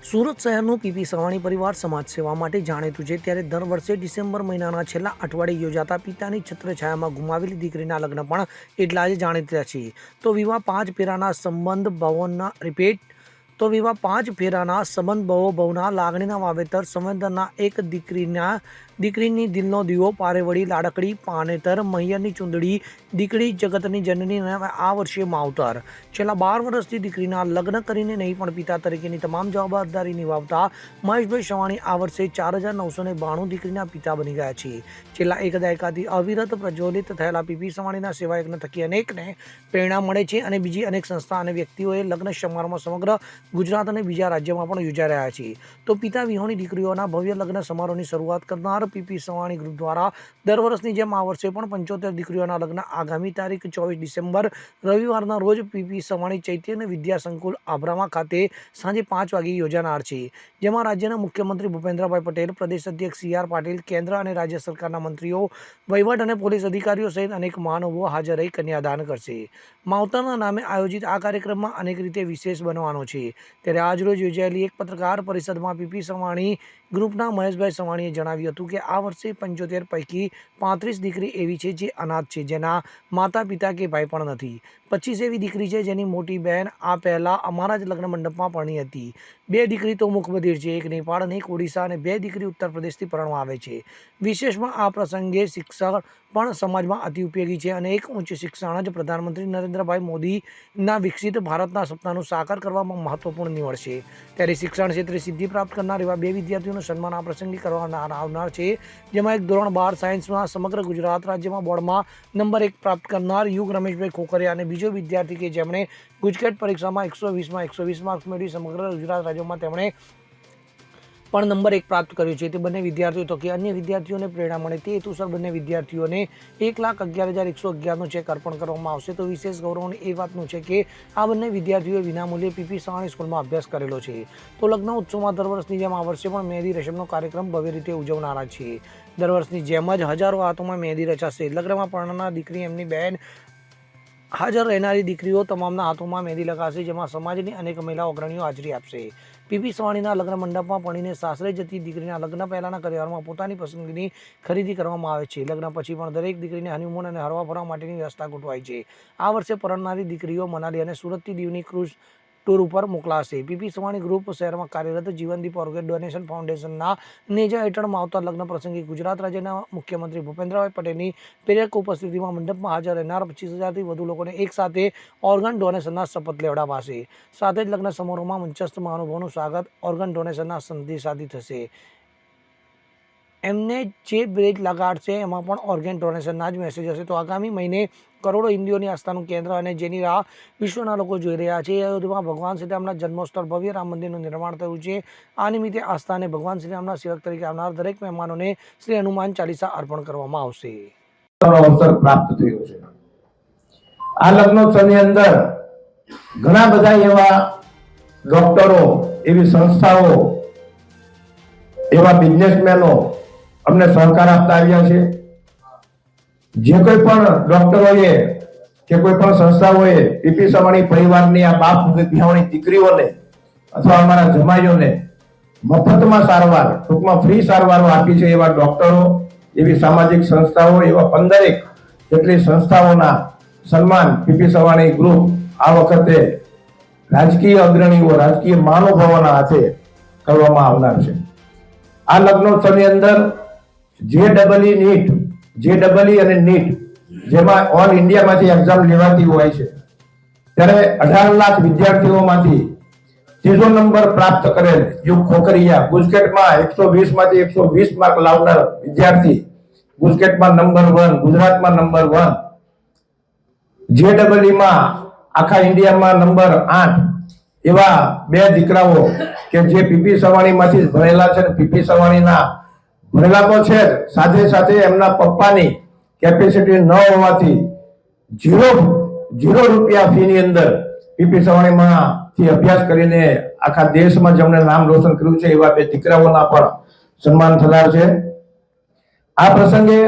સુરત શહેરનું પીપી સવાણી પરિવાર સમાજ સેવા માટે જાણીતું છે ત્યારે દર વર્ષે ડિસેમ્બર મહિનાના છેલ્લા અઠવાડિયે યોજાતા પિતાની છત્રછાયામાં ગુમાવેલી દીકરીના લગ્ન પણ એટલા જ જાણીતા છે. તો વિવાહ પાંચ ફેરાના સંબંધ ભવનના રિપીટ તો વિવાહ પાંચ ફેરાના સંબંધ ભવો, ભવના લાગણીના વાવેતર સંવેદનના એક દીકરીના દીકરીની દિલનો દીવો પારેવડી લાડકડી, પાનેતર, મૈયરની ચૂંદડી, દીકરી જગતની જનની આ વર્ષે માવતર. છેલ્લા બાર વર્ષથી દીકરીના લગ્ન કરીને નહીં, પણ પિતા તરીકેની તમામ જવાબદારી નિભાવતા મહેશભાઈ સવાણી આ વર્ષે ચાર હજાર નવસો ને બાણું દીકરીના પિતા બની ગયા છે. છેલ્લા એક દાયકાથી અવિરત પ્રજ્વલિત થયેલા પીપી સવાણીના સેવાયકને થકી અનેકને પ્રેરણા મળે છે અને બીજી અનેક સંસ્થા અને વ્યક્તિઓએ લગ્ન સમારોહમાં સમગ્ર ગુજરાત અને બીજા રાજ્યમાં પણ યોજાઈ રહ્યા છે. તો પિતા વિહોણી દીકરીઓના ભવ્ય લગ્ન સમારોહની શરૂઆત કરનાર પીપી સવાણી ગ્રુપ દ્વારા દર વર્ષની જેમ આ વર્ષે પણ પંચોતેર દીકરીઓના લગ્ન આગામી તારીખ ચોવીસ ડિસેમ્બર રવિવારના રોજ પીપી સવાણી ચૈત્ય વિદ્યા સંકુલ આભરામા ખાતે સાંજે પાંચ વાગે યોજાનાર છે. જેમાં રાજ્યના મુખ્યમંત્રી ભૂપેન્દ્રભાઈ પટેલ, પ્રદેશ અધ્યક્ષ સી આર પાટીલ, કેન્દ્ર અને રાજ્ય સરકારના મંત્રીઓ, વહીવટ અને પોલીસ અધિકારીઓ સહિત અનેક મહાનુભાવો હાજર રહી કન્યાદાન કરશે. માવતરના નામે આયોજિત આ કાર્યક્રમમાં અનેક રીતે વિશેષ બનવાનો છે. ત્યારે આજરોજ યોજાયેલી એક પત્રકાર પરિષદમાં પીપી સવાણી ગ્રુપના મહેશભાઈ સવાણીએ જણાવ્યું હતું કે આ વર્ષે પંચોતેર પૈકી પાંત્રીસ દીકરી એવી છે જે અનાથ છે, જેના માતા પિતા કે ભાઈ પણ નથી. પચીસ એવી દીકરી છે જેની મોટી બહેન આ પહેલાં અમારા જ લગ્ન મંડપમાં પરણી હતી. બે દીકરી તો મુખબધિર છે, એક નેપાળ અને એક ઓડિશા અને બે દીકરી ઉત્તર પ્રદેશથી પરણવા આવે છે. વિશેષમાં આ પ્રસંગે શિક્ષણ પણ સમાજમાં અતિ ઉપયોગી છે અને એક ઉચ્ચ શિક્ષણ જ પ્રધાનમંત્રી નરેન્દ્રભાઈ મોદીના વિકસિત ભારતના સપનાનું સાકાર કરવામાં મહત્વપૂર્ણ નીવડશે ત્યારે શિક્ષણ ક્ષેત્રે સિદ્ધિ પ્રાપ્ત કરનાર એવા બે વિદ્યાર્થીઓનું સન્માન આ પ્રસંગે કરવામાં આવનાર છે. જેમાં એક ધોરણ બાર સાયન્સમાં સમગ્ર ગુજરાત રાજ્યમાં બોર્ડમાં નંબર એક પ્રાપ્ત કરનાર યુગ રમેશભાઈ ખોખરિયા અને બીજો વિદ્યાર્થી કે જેમણે ગુજકેટ પરીક્ષામાં એકસો વીસમાં એકસો વીસ માર્ક્સ મેળવી સમગ્ર ગુજરાત રાજ્યોમાં તેમણે પણ નંબર એક પ્રાપ્ત કર્યો છે. તે બંને વિદ્યાર્થીઓ, તો કે અન્ય વિદ્યાર્થીઓને પ્રેરણા મળે તે હેતુસર બંને વિદ્યાર્થીઓને એક લાખ અગિયાર હજાર એકસો અગિયારનો ચેક અર્પણ કરવામાં આવશે. તો વિશેષ ગૌરવની એ વાતનું છે કે આ બંને વિદ્યાર્થીઓએ વિનામૂલ્યે પીપી સવાણી સ્કૂલમાં અભ્યાસ કરેલો છે. તો લગ્ન ઉત્સવમાં દર વર્ષની જેમ આ વર્ષે પણ મહેંદી રસમનો કાર્યક્રમ ભવ્ય રીતે ઉજવનારા છે. દર વર્ષની જેમ જ હજારો હાથોમાં મહેંદી રચાશે. લગ્નમાં પરણના દીકરી એમની બહેન હાજર રહેનારી દીકરીઓ તમામના હાથોમાં મહેંદી લગાવશે, જેમાં સમાજની અનેક મહિલા અગ્રણીઓ હાજરી આપશે. પીપી સવાણીના લગ્ન મંડપમાં પણીને સાસરે જતી દીકરીના લગ્ન પહેલાંના કરિયાવરમાં પોતાની પસંદગીની ખરીદી કરવામાં આવે છે. લગ્ન પછી પણ દરેક દીકરીને હનીમૂન અને હરવા ફરવા માટેની વ્યવસ્થા ગોઠવાય છે. આ વર્ષે પરણનારી દીકરીઓ મનાલી અને સુરતથી દીવની ક્રૂઝ ટૂર ઉપર મોકલાશે. પીપી સવાણી ગ્રુપ શહેરમાં કાર્યરત જીવનદીપ ઓર્ગેડ ડોનેશન ફાઉન્ડેશનના નેજા હેઠળમાં આવતા લગ્ન પ્રસંગે ગુજરાત રાજ્યના મુખ્યમંત્રી ભૂપેન્દ્રભાઈ પટેલની પ્રેરક ઉપસ્થિતિમાં મંડપમાં હાજર રહેનાર પચીસ હજારથી વધુ લોકોને એકસાથે ઓર્ગન ડોનેશનના શપથ લેવડાવાશે. સાથે જ લગ્ન સમારોહમાં મંચસ્થ મહાનુભાવોનું સ્વાગત ઓર્ગન ડોનેશનના સંદેશાથી થશે. એમને જે બ્રેક લગાડશે એમાં પણ ઓર્ગેન ડોનેશનના જ મેસેજ હશે. તો આગામી મહિને કરોડો હિન્દીઓની આસ્થાનું કેન્દ્ર અને જેની રાહ વિશ્વના લોકો જોઈ રહ્યા છે. અયોધ્યામાં ભગવાન શ્રીરામના જન્મસ્થળ ભવ્ય રામ મંદિરનું નિર્માણ થયું છે. આ નિમિત્તે આસ્થાને ભગવાન શ્રીરામના સેવક તરીકે આવનાર દરેક મહેમાનોને શ્રી હનુમાન ચાલીસા અર્પણ કરવામાં આવશે. અવસર પ્રાપ્ત થયો છે. આ લગ્નોત્સવની અંદર ઘણા બધા એવા ડોક્ટરો એવી સંસ્થાઓ, એવા બિઝનેસમેનો અમને સહકાર આપતા આવ્યા છે. જે કોઈ પણ ડોક્ટરોએ કે કોઈ પણ સંસ્થાઓએ પીપી સવાણી પરિવારની આ બાપ વિહાવણી દીકરીઓને અથવા અમારા જમાઈઓને મફતમાં સારવાર, ટૂંકમાં ફ્રી સારવારો આપી છે એવા ડોક્ટરો એવી સામાજિક સંસ્થાઓ, એવા પંદરેક જેટલી સંસ્થાઓના સન્માન પીપી સવાણી ગ્રુપ આ વખતે રાજકીય અગ્રણીઓ, રાજકીય મહાનુભાવોના હાથે કરવામાં આવનાર છે. આ લગ્નોત્સવની અંદર J double E NEET J double E અને નીટ જેમાં ઓલ ઇન્ડિયામાંથી એક્ઝામ લેવાતી હોય છે. ત્યારે અઢાર લાખ વિદ્યાર્થીઓમાંથી ત્રીજો નંબર પ્રાપ્ત કરેલ યુગ ખોખરિયા ગુજકેટમાં એકસો વીસમાંથી એકસો વીસ માર્ક લાવનાર વિદ્યાર્થી ગુજકેટમાં નંબર વન ગુજરાતમાં નંબર વન જે ડબલઈમાં આખા ઇન્ડિયામાં નંબર આઠ એવા બે દીકરાઓ કે જે પીપી સવાણીમાંથી ભણેલા છે પીપી સવાણીના ભણેલા તો છે, સાથે સાથે એમના પપ્પાની કેપેસિટી ન હોવાથી જીરો ઝીરો રૂપિયા ફીની અંદર પીપી સવાણીમાંથી અભ્યાસ કરીને આખા દેશમાં જેમણે નામ રોશન કર્યું છે, એવા બે દીકરાઓના પણ સન્માન થનાર છે. આ પ્રસંગે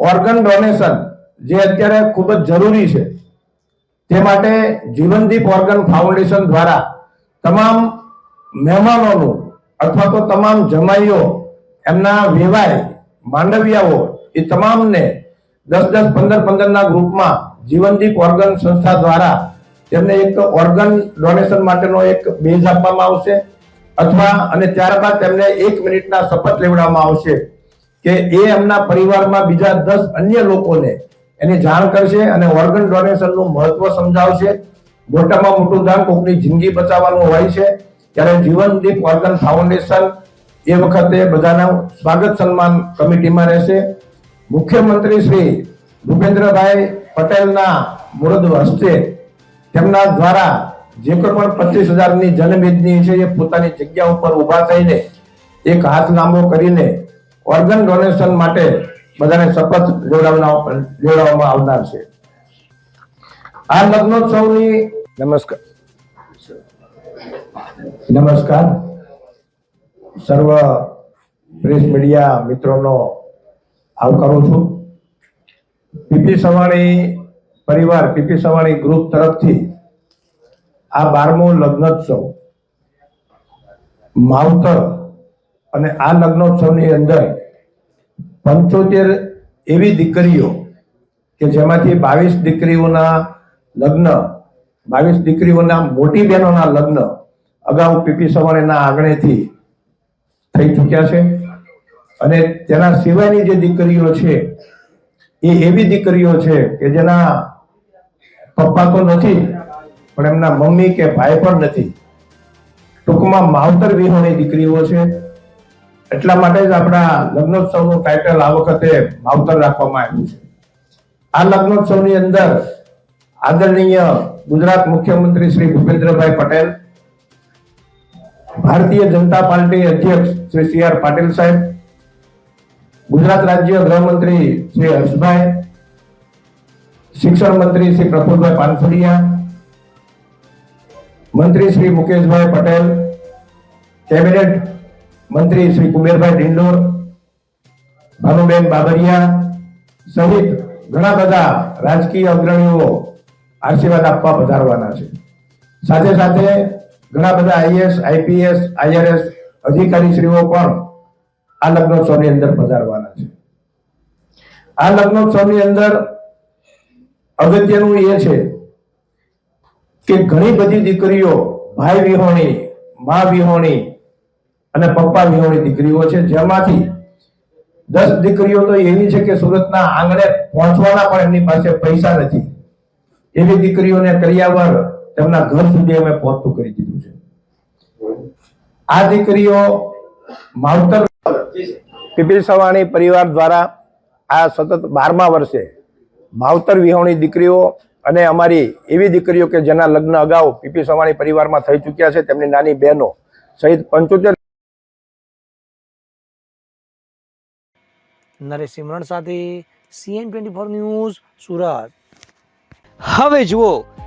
ઓર્ગન ડોનેશન જે અત્યારે ખૂબ જ જરૂરી છે, તે માટે જીવનદીપ ઓર્ગન ફાઉન્ડેશન દ્વારા તમામ મહેમાનોનું અથવા તો તમામ જમાઈઓ એમના વેવાય, માંડવિયાઓ, એ તમામને દસ દસ પંદર પંદર ના ગ્રુપમાં જીવનદીપ ઓર્ગન સંસ્થા દ્વારા તેમને એક ઓર્ગન ડોનેશન માટેનો એક બેઝ આપવામાં આવશે. અથવા અને ત્યારબાદ તેમને એક મિનિટના શપથ લેવડાવવામાં આવશે કે એ એમના પરિવારમાં બીજા દસ અન્ય લોકોને એની જાણ કરશે અને ઓર્ગન ડોનેશનનું મહત્વ સમજાવશે. મોટામાં મોટું દાન કોકની જિંદગી બચાવવાનું હોય છે. ત્યારે જીવનદીપ ઓર્ગન ફાઉન્ડેશન એ વખતે બધાના સ્વાગત સન્માન કમિટીમાં રહેશે. મુખ્યમંત્રી શ્રી ભૂપેન્દ્રભાઈ પટેલના મુરદ હસ્તે તેમના દ્વારા જે કોઈ પણ પચીસ હજારની જનમેદની છે એ પોતાની જગ્યા ઉપર ઊભા થઈને એક હાથ લાંબો કરીને ઓર્ગન ડોનેશન માટે બધાને શપથ લેવડાવવા લેવડાવવામાં આવનાર છે. આ લગ્નોત્સવની નમસ્કાર. નમસ્કાર. સર્વ પ્રેસ મીડિયા મિત્રોનો આવકારું છું. પીપી સવાણી પરિવાર, પીપી સવાણી ગ્રુપ તરફથી આ બારમો લગ્નોત્સવ માવતર અને આ લગ્નોત્સવની અંદર પંચોતેર એવી દીકરીઓ કે જેમાંથી બાવીસ દીકરીઓના લગ્ન, બાવીસ દીકરીઓના મોટી બહેનોના લગ્ન અગાઉ પીપી સવાણીના આંગણેથી થઈ ચૂક્યા છે. અને તેના સિવાયની જે દીકરીઓ છે, એ એવી દીકરીઓ છે કે જેના પપ્પા તો નથી, પણ એમના મમ્મી કે ભાઈ પણ નથી. ટૂંકમાં માવતર વિહોણી દીકરીઓ છે. એટલા માટે જ આપણા લગ્નોત્સવનું ટાઇટલ આ વખતે માવતર રાખવામાં આવ્યું છે. આ લગ્નોત્સવની અંદર આદરણીય ગુજરાત મુખ્યમંત્રી શ્રી ભૂપેન્દ્રભાઈ પટેલ ભારતીય જનતા પાર્ટી અધ્યક્ષ શ્રી સી આર પાટીલ સાહેબ, ગુજરાત રાજ્ય ગૃહમંત્રી શ્રી હર્ષભાઈ, શિક્ષણ મંત્રી શ્રી પ્રફુલભાઈ પાનસુરિયા મંત્રી શ્રી મુકેશભાઈ પટેલ, કેબિનેટ મંત્રી શ્રી કુબેરભાઈ ડિંડોર ભાનુબેન બાબરિયા સહિત ઘણા બધા રાજકીય અગ્રણીઓ આશીર્વાદ આપવા પધારવાના છે. સાથે સાથે ઘણા બધા આઈએસ આઈપીએસ, આઈઆરએસ અધિકારીશ્રીઓ પણ આ લગ્નોત્સવની અંદર પધારવાના છે. આ લગ્નોત્સવની અંદર અગત્યનું એ છે કે ઘણી બધી દીકરીઓ ભાઈ વિહોણી, મા વિહોણી અને પપ્પા વિહોણી દીકરીઓ છે. જેમાંથી દસ દીકરીઓ તો એવી છે કે સુરતના આંગણે પહોંચવાના પણ એમની પાસે પૈસા નથી. એવી દીકરીઓને કર્યાવર તેમના ઘર સુધી અમે પહોંચતું કરી દીધું છે. આ દીકરીઓ માવતર પીપીલ સવાણી પરિવાર દ્વારા આ સતત બારમા વર્ષે માવતર વિહોણી દીકરીઓ અને અમારી એવી દીકરીઓ કે જેના લગ્ન અગાઉ પીપી સવાણી પરિવારમાં થઈ ચૂક્યા છે તેમની નાની બહેનો સહિત પંચોતેર નરેશ સિમરણ સાથે CN twenty four news Surat. હવે જુઓ